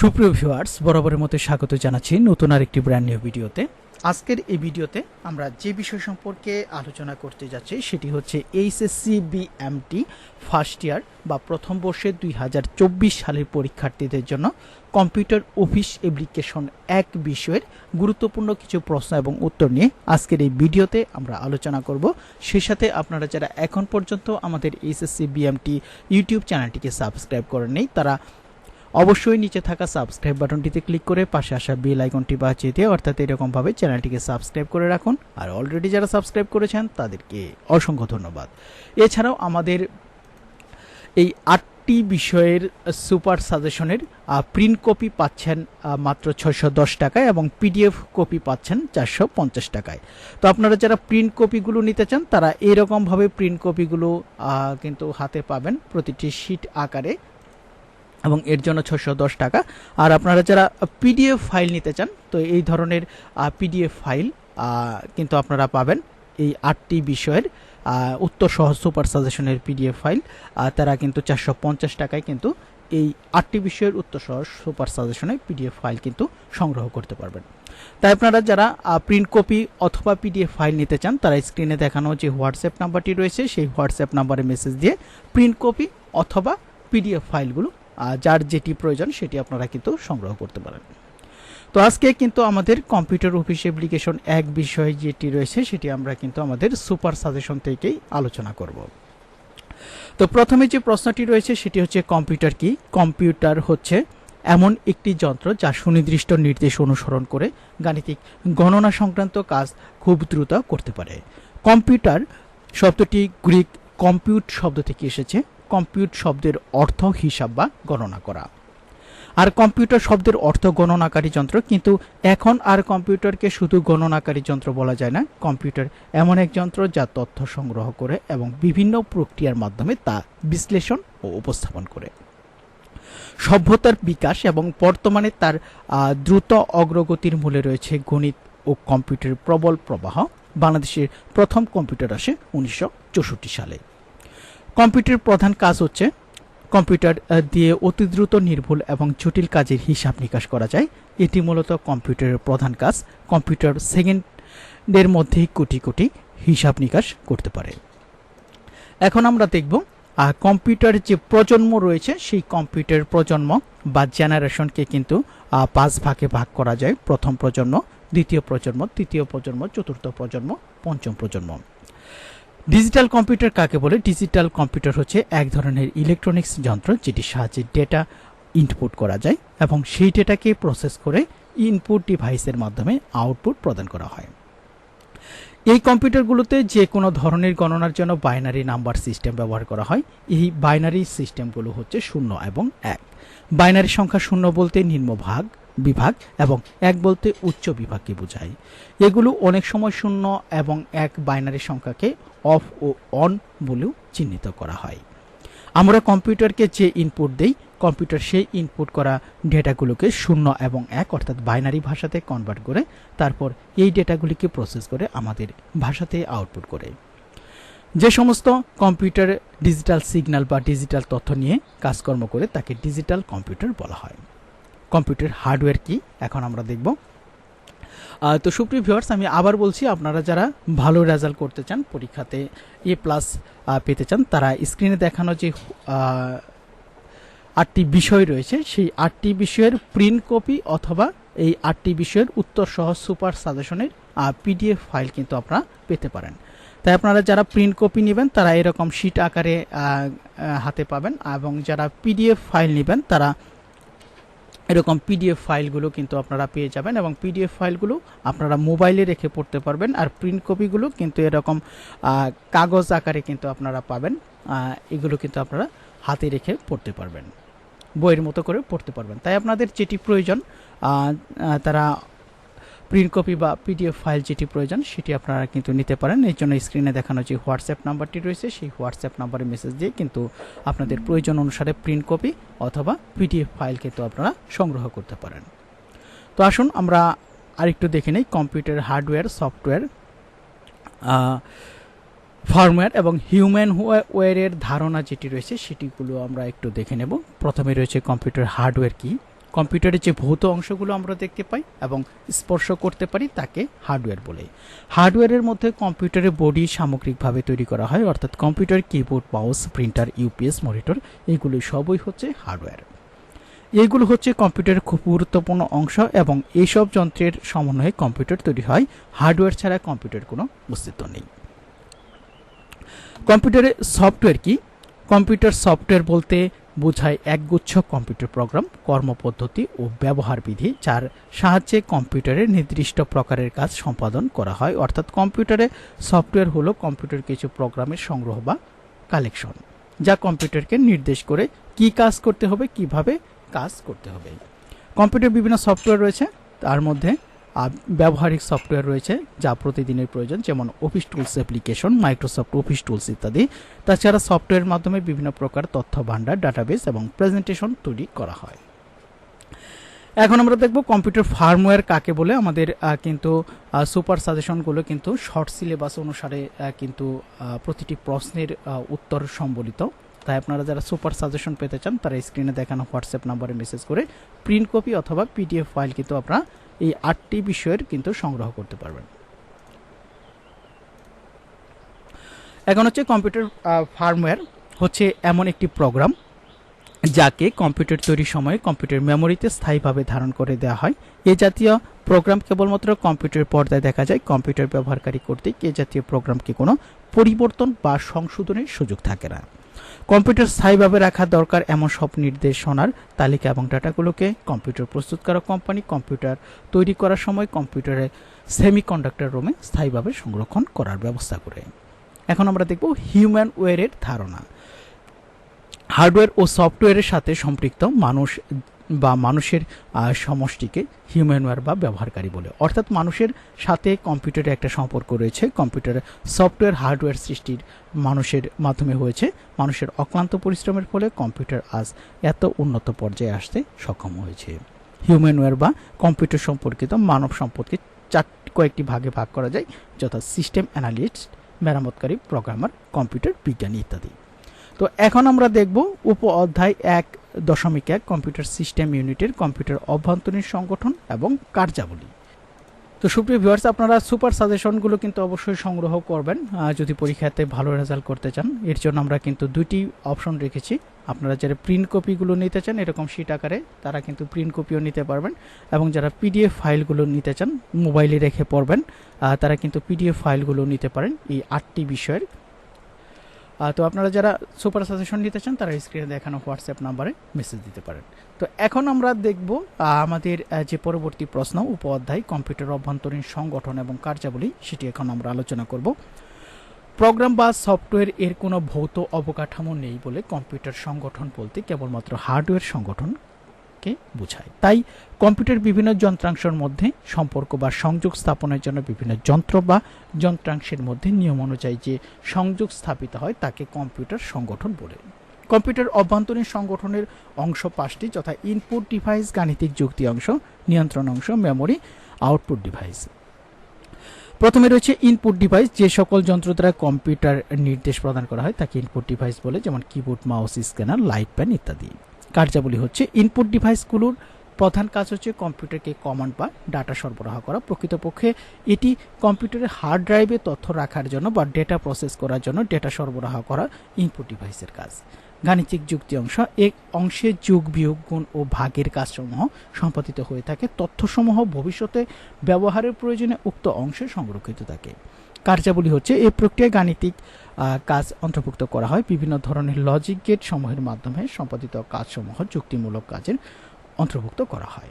সুপ্রিয় ভিউয়ার্স বরাবরের মতো স্বাগত জানাচ্ছি নতুন আরেকটি ব্র্যান্ড নিউ ভিডিওতে। আজকের এই ভিডিওতে আমরা যে বিষয় সম্পর্কে আলোচনা করতে যাচ্ছি সেটি হচ্ছে এইচএসসি বিএমটি ফার্স্ট ইয়ার বা প্রথম বর্ষে দুই হাজার চব্বিশ সালের পরীক্ষার্থীদের জন্য কম্পিউটার অফিস অ্যাপ্লিকেশন এক বিষয়ের গুরুত্বপূর্ণ কিছু প্রশ্ন এবং উত্তর নিয়ে আজকের এই ভিডিওতে আমরা আলোচনা করব। সেই সাথে আপনারা যারা এখন পর্যন্ত আমাদের এইচএসসি বিএমটি ইউটিউব চ্যানেলটিকে সাবস্ক্রাইব করেন নেই তারা অবশ্যই নিচে থাকা সাবস্ক্রাইব বাটনটিতে ক্লিক করে পাশে আসা বেল আইকনটি বাঁচিয়ে দিয়ে অর্থাৎ এরকমভাবে চ্যানেলটিকে সাবস্ক্রাইব করে রাখুন। আর অলরেডি যারা সাবস্ক্রাইব করেছেন, তাদেরকে অসংখ্য ধন্যবাদ। এছাড়াও আমাদের এই আটটি বিষয়ের সুপার সাজেশনের প্রিন্ট কপি পাচ্ছেন মাত্র ছয়শো দশ টাকায় এবং পিডিএফ কপি পাচ্ছেন চারশো পঞ্চাশ টাকায়। তো আপনারা যারা প্রিন্ট কপিগুলো নিতে চান, তারা এরকমভাবে প্রিন্ট কপিগুলো কিন্তু হাতে পাবেন প্রতিটি শিট আকারে। এবং এর জন্য ছশো দশ টাকা। আর আপনারা যারা পিডিএফ ফাইল নিতে চান, তো এই ধরনের পিডিএফ ফাইল কিন্তু আপনারা পাবেন এই আটটি বিষয়ের উত্তর সহ সুপার সাজেশনের পিডিএফ ফাইল। তারা কিন্তু চারশো পঞ্চাশ টাকায় কিন্তু এই আটটি বিষয়ের উত্তর সহ সুপার সাজেশনের পিডিএফ ফাইল কিন্তু সংগ্রহ করতে পারবেন। তাই আপনারা যারা প্রিন্ট কপি অথবা পিডিএফ ফাইল নিতে চান, তারা স্ক্রিনে দেখানো যে হোয়াটসঅ্যাপ নাম্বারটি রয়েছে, সেই হোয়াটসঅ্যাপ নাম্বারে মেসেজ দিয়ে প্রিন্ট কপি অথবা পিডিএফ ফাইলগুলো যার যেটি প্রয়োজন সেটি আপনারা কিন্তু সংগ্রহ করতে পারেন। তো আজকে কিন্তু আমাদের কম্পিউটার অফিস অ্যাপ্লিকেশন এক বিষয়ে যেটি রয়েছে সেটি আমরা কিন্তু আমাদের সুপার সাজেশন থেকেই আলোচনা করব। তো প্রথমে যে প্রশ্নটি রয়েছে সেটি হচ্ছে কম্পিউটার কি? কম্পিউটার হচ্ছে এমন একটি যন্ত্র যা সুনির্দিষ্ট নির্দেশ অনুসরণ করে গাণিতিক গণনা সংক্রান্ত কাজ খুব দ্রুত করতে পারে। কম্পিউটার শব্দটি গ্রিক কম্পিউট শব্দ থেকে এসেছে। কম্পিউট শব্দের অর্থ হিসাব বা গণনা করা। আর কম্পিউটার শব্দের অর্থ গণনাকারী যন্ত্র, কিন্তু এখন আর কম্পিউটারকে শুধু গণনাকারী যন্ত্র বলা যায় না, কম্পিউটার এমন এক যন্ত্র যা তথ্য সংগ্রহ করে এবং বিভিন্ন প্রক্রিয়ার মাধ্যমে তা বিশ্লেষণ ও উপস্থাপন করে। সভ্যতার বিকাশ এবং বর্তমানে তার দ্রুত অগ্রগতির মূলে রয়েছে গণিত ও কম্পিউটারের প্রবল প্রবাহ। বাংলাদেশের প্রথম কম্পিউটার আসে উনিশশো চৌষট্টি সালে। কম্পিউটারের প্রধান কাজ হচ্ছে কম্পিউটার দিয়ে অতি দ্রুত নির্ভুল এবং জটিল কাজের হিসাব নিকাশ করা যায়। এটি মূলত কম্পিউটারের প্রধান কাজ। কম্পিউটার সেকেন্ডের মধ্যেই কোটি কোটি হিসাব নিকাশ করতে পারে। এখন আমরা দেখব আহ, কম্পিউটারের যে প্রজন্ম রয়েছে সেই কম্পিউটার প্রজন্ম বা জেনারেশনকে কিন্তু পাঁচ ভাগে ভাগ করা যায়। প্রথম প্রজন্ম দ্বিতীয় প্রজন্ম তৃতীয় প্রজন্ম চতুর্থ প্রজন্ম পঞ্চম প্রজন্ম। ডিজিটাল কম্পিউটার কাকে বলে? ডিজিটাল কম্পিউটার হচ্ছে এক ধরনের ইলেকট্রনিক্স যন্ত্র যেটির সাহায্যে ডেটা ইনপুট করা যায় এবং সেই ডেটাকে প্রসেস করে ইনপুট ডিভাইসের মাধ্যমে আউটপুট প্রদান করা হয়। এই কম্পিউটারগুলোতে যে কোনো ধরনের গণনার জন্য বাইনারি নাম্বার সিস্টেম ব্যবহার করা হয়। এই বাইনারি সিস্টেমগুলো হচ্ছে শূন্য এবং এক। বাইনারি সংখ্যা শূন্য বলতে নিম্ন ভাগ বিভাগ এবং এক বলতে উচ্চ বিভাগকে বোঝায়। এগুলো অনেক সময় শূন্য এবং এক বাইনারি সংখ্যাকে অফ ও অন বলেও চিহ্নিত করা হয়। আমরা কম্পিউটারকে যে ইনপুট দেই, কম্পিউটার সেই ইনপুট করা ডেটাগুলোকে শূন্য এবং এক অর্থাৎ বাইনারি ভাষাতে কনভার্ট করে, তারপর এই ডেটাগুলিকে প্রসেস করে আমাদের ভাষাতে আউটপুট করে। যে সমস্ত কম্পিউটার ডিজিটাল সিগন্যাল বা ডিজিটাল তথ্য নিয়ে কাজকর্ম করে, তাকে ডিজিটাল কম্পিউটার বলা হয়। কম্পিউটার হার্ডওয়্যার কি, এখন আমরা দেখব। তো সুপ্রিয় ভিউয়ার্স, আমি আবার বলছি, আপনারা যারা ভালো রেজাল্ট করতে চান, পরীক্ষাতে এ প্লাস পেতে চান, তারা স্ক্রিনে দেখানো যে আটটি বিষয় রয়েছে, সেই আটটি বিষয়ের প্রিন্ট কপি অথবা এই আটটি বিষয়ের উত্তর সহ সুপার সাজেশনের পিডিএফ ফাইল কিন্তু আপনারা পেতে পারেন। তাই আপনারা যারা প্রিন্ট কপি নেবেন, তারা এরকম শিট আকারে হাতে পাবেন এবং যারা পিডিএফ ফাইল নেবেন, তারা এরকম পিডিএফ ফাইলগুলো কিন্তু আপনারা পেয়ে যাবেন এবং পিডিএফ ফাইলগুলো আপনারা মোবাইলে রেখে পড়তে পারবেন আর প্রিন্ট কপিগুলো কিন্তু এরকম কাগজ আকারে কিন্তু আপনারা পাবেন। এগুলো কিন্তু আপনারা হাতে রেখে পড়তে পারবেন। বইয়ের মতো করে পড়তে পারবেন। তাই আপনাদের যেটি প্রয়োজন তারা প্রিন্ট কপি বা পিডিএফ ফাইল যেটি প্রয়োজন, সেটি আপনারা কিন্তু নিতে পারেন। এই জন্য স্ক্রিনে দেখানো যে হোয়াটসঅ্যাপ নাম্বারটি রয়েছে, সেই হোয়াটসঅ্যাপ নাম্বারে মেসেজ দিয়ে কিন্তু আপনাদের প্রয়োজন অনুসারে প্রিন্ট কপি অথবা পিডিএফ ফাইল কিন্তু আপনারা সংগ্রহ করতে পারেন। তো আসুন, আমরা আরেকটু দেখে নেই কম্পিউটার হার্ডওয়্যার সফটওয়্যার ফার্মওয়্যার এবং হিউম্যান ওয়্যারের ধারণা যেটি রয়েছে, সেটিগুলো আমরা একটু দেখে নেব। প্রথমে রয়েছে কম্পিউটার হার্ডওয়্যার কি? কম্পিউটারের যে ভৌত অংশগুলো আমরা দেখতে পাই এবং স্পর্শ করতে পারি তাকে হার্ডওয়্যার বলে। হার্ডওয়্যারের মধ্যে কম্পিউটারের বডি সামগ্রিকভাবে তৈরি করা হয়, অর্থাৎ computer, keyboard, mouse, printer, UPS, monitor এগুলো সবই হচ্ছে হার্ডওয়্যার। এইগুলো হচ্ছে কম্পিউটারের খুব গুরুত্বপূর্ণ অংশ এবং এইসব যন্ত্রের সমন্বয়ে কম্পিউটার তৈরি হয়। হার্ডওয়্যার ছাড়া কম্পিউটার কোনো অস্তিত্ব নেই। কম্পিউটারে সফটওয়্যার কি? কম্পিউটার সফটওয়্যার বলতে বোঝায় একগুচ্ছ কম্পিউটার প্রোগ্রাম, কর্মপদ্ধতি ও ব্যবহার বিধি, যার সাহায্যে কম্পিউটারের নির্দিষ্ট প্রকারের কাজ সম্পাদন করা হয়। অর্থাৎ কম্পিউটারে সফটওয়্যার হলো কম্পিউটার কিছু প্রোগ্রামের সংগ্রহ বা কালেকশন, যা কম্পিউটারকে নির্দেশ করে কি কাজ করতে হবে, কীভাবে কাজ করতে হবে। কম্পিউটার বিভিন্ন সফটওয়্যার রয়েছে, তার মধ্যে ব্যবহারিক সফটওয়্যার রয়েছে যা প্রতিদিনের প্রয়োজন, যেমন office tools application Microsoft office tools ইত্যাদি। তাছাড়া সফটওয়্যারের মাধ্যমে বিভিন্ন প্রকার তথ্য ভাণ্ডার ডাটাবেস এবং প্রেজেন্টেশন তৈরি করা হয়। এখন আমরা দেখব কম্পিউটার ফার্মওয়্যার কাকে বলে। আমাদের কিন্তু সুপার সাজেশনগুলো কিন্তু শর্ট সিলেবাস অনুসারে কিন্তু প্রতিটি প্রশ্নের উত্তর সম্বলিত। তাই আপনারা যারা সুপার সাজেশন পেতে চান, তারা স্ক্রিনে দেখানো হোয়াটসঅ্যাপ নাম্বারে মেসেজ করে প্রিন্ট কপি অথবা পিডিএফ ফাইল কিন্তু আপনারা এই আটটি বিষয়ের কিন্তু সংগ্রহ করতে পারবেন। এখন হচ্ছে কম্পিউটার ফার্মওয়্যার হচ্ছে এমন একটি প্রোগ্রাম যাকে কম্পিউটার তৈরির সময় কম্পিউটার মেমোরিতে স্থায়ীভাবে ধারণ করে দেওয়া হয়। এ জাতীয় প্রোগ্রাম কেবলমাত্র কম্পিউটার পর্দায় দেখা যায়, কম্পিউটার ব্যবহারকারী কর্তৃক। এ জাতীয় প্রোগ্রামকে কোনো পরিবর্তন বা সংশোধনের সুযোগ থাকে না। কম্পিউটার স্থায়ীভাবে রাখা দরকার এমন সব নির্দেশনার তালিকা এবং ডাটাগুলোকে কম্পিউটার প্রস্তুত প্রস্তুতকারক কোম্পানি, কম্পিউটার তৈরি করার সময় কম্পিউটারে সেমিকন্ডাক্টর রুমে স্থায়ীভাবে সংরক্ষণ করার ব্যবস্থা করে। এখন আমরা দেখব হিউম্যান ওয়ারের ধারণা। হার্ডওয়্যার ও সফটওয়্যারের সাথে সম্পৃক্ত মানুষ বা মানুষের সমষ্টিকে হিউম্যানওয়্যার বা ব্যবহারকারী বলে। অর্থাৎ মানুষের সাথে কম্পিউটারের একটা সম্পর্ক রয়েছে। কম্পিউটার সফটওয়্যার হার্ডওয়্যার সৃষ্টির মানুষের মাধ্যমে হয়েছে। মানুষের অক্লান্ত পরিশ্রমের ফলে কম্পিউটার আজ এত উন্নত পর্যায়ে আসতে সক্ষম হয়েছে। হিউম্যানওয়্যার বা কম্পিউটার সম্পর্কিত মানব সম্পদকে চার, কয়েকটি ভাগে ভাগ করা যায়, যথা সিস্টেম অ্যানালিস্ট মেরামতকারী প্রোগ্রামার কম্পিউটার বিজ্ঞানী ইত্যাদি। তো এখন আমরা দেখব উপ অধ্যায় এক দশমিক এক কম্পিউটার সিস্টেম ইউনিটের কম্পিউটার অভ্যন্তরীণ সংগঠন এবং কার্যাবলী। তো সুপ্রিয় ভিউয়ার্স, আপনারা সুপার সাজেশনগুলো কিন্তু অবশ্যই সংগ্রহ করবেন। যদি পরীক্ষাতে ভালো রেজাল্ট করতে চান, এর জন্য আমরা কিন্তু দুইটি অপশন রেখেছি। আপনারা যারা প্রিন্ট কপিগুলো নিতে চান, এরকম শিট আকারে, তারা কিন্তু প্রিন্ট কপিও নিতে পারবেন। এবং যারা পিডিএফ ফাইলগুলো নিতে চান, মোবাইলে রেখে পড়বেন তারা কিন্তু পিডিএফ ফাইলগুলো নিতে পারেন এই আটটি বিষয়ের। তো আপনারা যারা সুপার সাজেশন নিতে চান, তারা স্ক্রিনে দেখানো হোয়াটসঅ্যাপ নাম্বারে মেসেজ দিতে পারেন। তো এখন আমরা দেখব আমাদের যে পরবর্তী প্রশ্ন উপ অধ্যায় কম্পিউটার অভ্যন্তরীণ সংগঠন এবং কার্যাবলী, সেটি এখন আমরা আলোচনা করব। প্রোগ্রাম বা সফটওয়্যার এর কোনো ভৌত অবকাঠামো নেই বলে কম্পিউটার সংগঠন বলতে কেবলমাত্র হার্ডওয়্যার সংগঠনকে বোঝায়। তাই কম্পিউটার বিভিন্ন যন্ত্রাংশের মধ্যে সম্পর্ক বা সংযোগ স্থাপনের জন্য বিভিন্ন যন্ত্র বা যন্ত্রাংশের মধ্যে নিয়ম অনুযায়ী যে সংযোগ স্থাপিত হয় তাকে কম্পিউটার সংগঠন বলে। কম্পিউটার অভ্যন্তরীণ সংগঠনের অংশ পাঁচটি যথা ইনপুট ডিভাইস, গাণিতিক যুক্তি অংশ, নিয়ন্ত্রণ অংশ, মেমোরি, আউটপুট ডিভাইস। প্রথমে রয়েছে ইনপুট ডিভাইস, যে সকল যন্ত্র দ্বারা কম্পিউটার নির্দেশ প্রদান করা হয় তাকে ইনপুট ডিভাইস বলে, যেমন keyboard, mouse, scanner, light pen ইত্যাদি। কার্যাবলী হচ্ছে ইনপুট ডিভাইসগুলোর প্রধান কাজ হচ্ছে কম্পিউটারকে কমান্ড বা ডাটা সরবরাহ করা। প্রকৃতপক্ষে এটি কম্পিউটারের হার্ড ড্রাইভে তথ্য রাখার জন্য বা ডেটা প্রসেস করার জন্য ডেটা সরবরাহ করা ইনপুট ডিভাইসের কাজ। গাণিতিক যুক্তি অংশ এক অংশে যোগ বিয়োগ, গুণ ও ভাগের কাজসমূহ সম্পাদিত হয়ে থাকে। তথ্যসমূহ ভবিষ্যতে ব্যবহারের প্রয়োজনে উক্ত অংশে সংরক্ষিত থাকে। কার্যাবলী হচ্ছে এই প্রক্রিয়ায় গাণিতিক কাজ অন্তর্ভুক্ত করা হয়। বিভিন্ন ধরনের লজিক গেট সমূহের মাধ্যমে সম্পাদিত কাজসমূহ যুক্তিমূলক কাজের অন্তর্ভুক্ত করা হয়।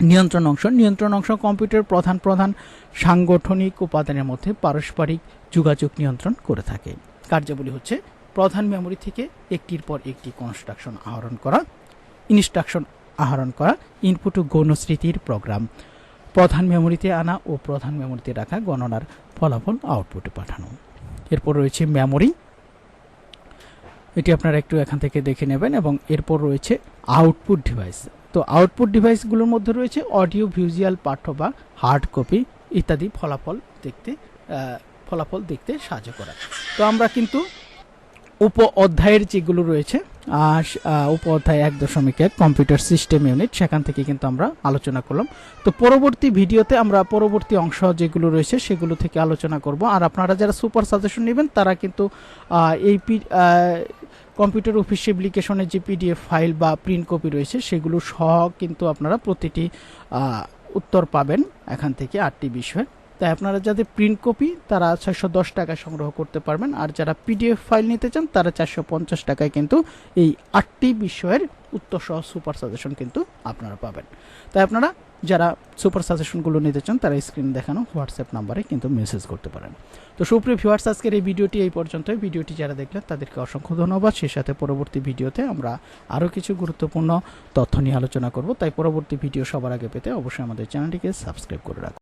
নিয়ন্ত্রণ অংশ নিয়ন্ত্রণ অংশ কম্পিউটার প্রধান প্রধান সাংগঠনিক উপাদানের মধ্যে পারস্পরিক যোগাযোগ নিয়ন্ত্রণ করে থাকে। কার্যাবলী হচ্ছে প্রধান মেমোরি থেকে একটির পর একটি কনস্ট্রাকশন আহরণ করা ইনস্ট্রাকশন আহরণ করা ইনপুট ও গৌণ স্মৃতির প্রোগ্রাম প্রধান মেমোরিতে আনা ও প্রধান মেমোরিতে রাখা গণনার ফলাফল আউটপুটে পাঠানো। এরপর রয়েছে মেমোরি এটি আপনারা একটু এখান থেকে দেখে নেবেন এবং এরপর রয়েছে আউটপুট ডিভাইস তো আউটপুট ডিভাইসগুলোর মধ্যে রয়েছে অডিও ভিজুয়াল পাঠ্য বা হার্ড কপি ইত্যাদি ফলাফল দেখতে ফলাফল দেখতে সাহায্য করা। তো আমরা কিন্তু উপ অধ্যায়ের যেগুলো রয়েছে উপ অধ্যায় এক দশমিক এক, কম্পিউটার সিস্টেম ইউনিট, সেখান থেকে কিন্তু আমরা আলোচনা করলাম। তো পরবর্তী ভিডিওতে আমরা পরবর্তী অংশ যেগুলো রয়েছে, সেগুলো থেকে আলোচনা করব। আর আপনারা যারা সুপার সাজেশন নেবেন, তারা কিন্তু এই কম্পিউটার অফিস অ্যাপ্লিকেশনের যে পিডিএফ ফাইল বা প্রিন্ট কপি রয়েছে, সেগুলো সহ কিন্তু আপনারা প্রতিটি উত্তর পাবেন এখান থেকে আটটি বিষয়। তাই আপনারা যাদের প্রিন্ট কপি তারা ছয়শো দশ টাকায় সংগ্রহ করতে পারবেন। আর যারা পিডিএফ ফাইল নিতে চান, তারা চারশো পঞ্চাশ টাকায় কিন্তু এই আটটি বিষয়ের উত্তর সহ সুপার সাজেশন কিন্তু আপনারা পাবেন। তাই আপনারা যারা সুপার সাজেশনগুলো নিতে চান, তারা স্ক্রিন দেখানো হোয়াটসঅ্যাপ নাম্বারে কিন্তু মেসেজ করতে পারেন। তো সুপ্রিয় ভিউয়ার্স আজকের এই ভিডিওটি এই পর্যন্ত ভিডিওটি যারা দেখলেন, তাদেরকে অসংখ্য ধন্যবাদ। সেই সাথে পরবর্তী ভিডিওতে আমরা আরও কিছু গুরুত্বপূর্ণ তথ্য নিয়ে আলোচনা করব। তাই পরবর্তী ভিডিও সবার আগে পেতে অবশ্যই আমাদের চ্যানেলটিকে সাবস্ক্রাইব করে রাখুন।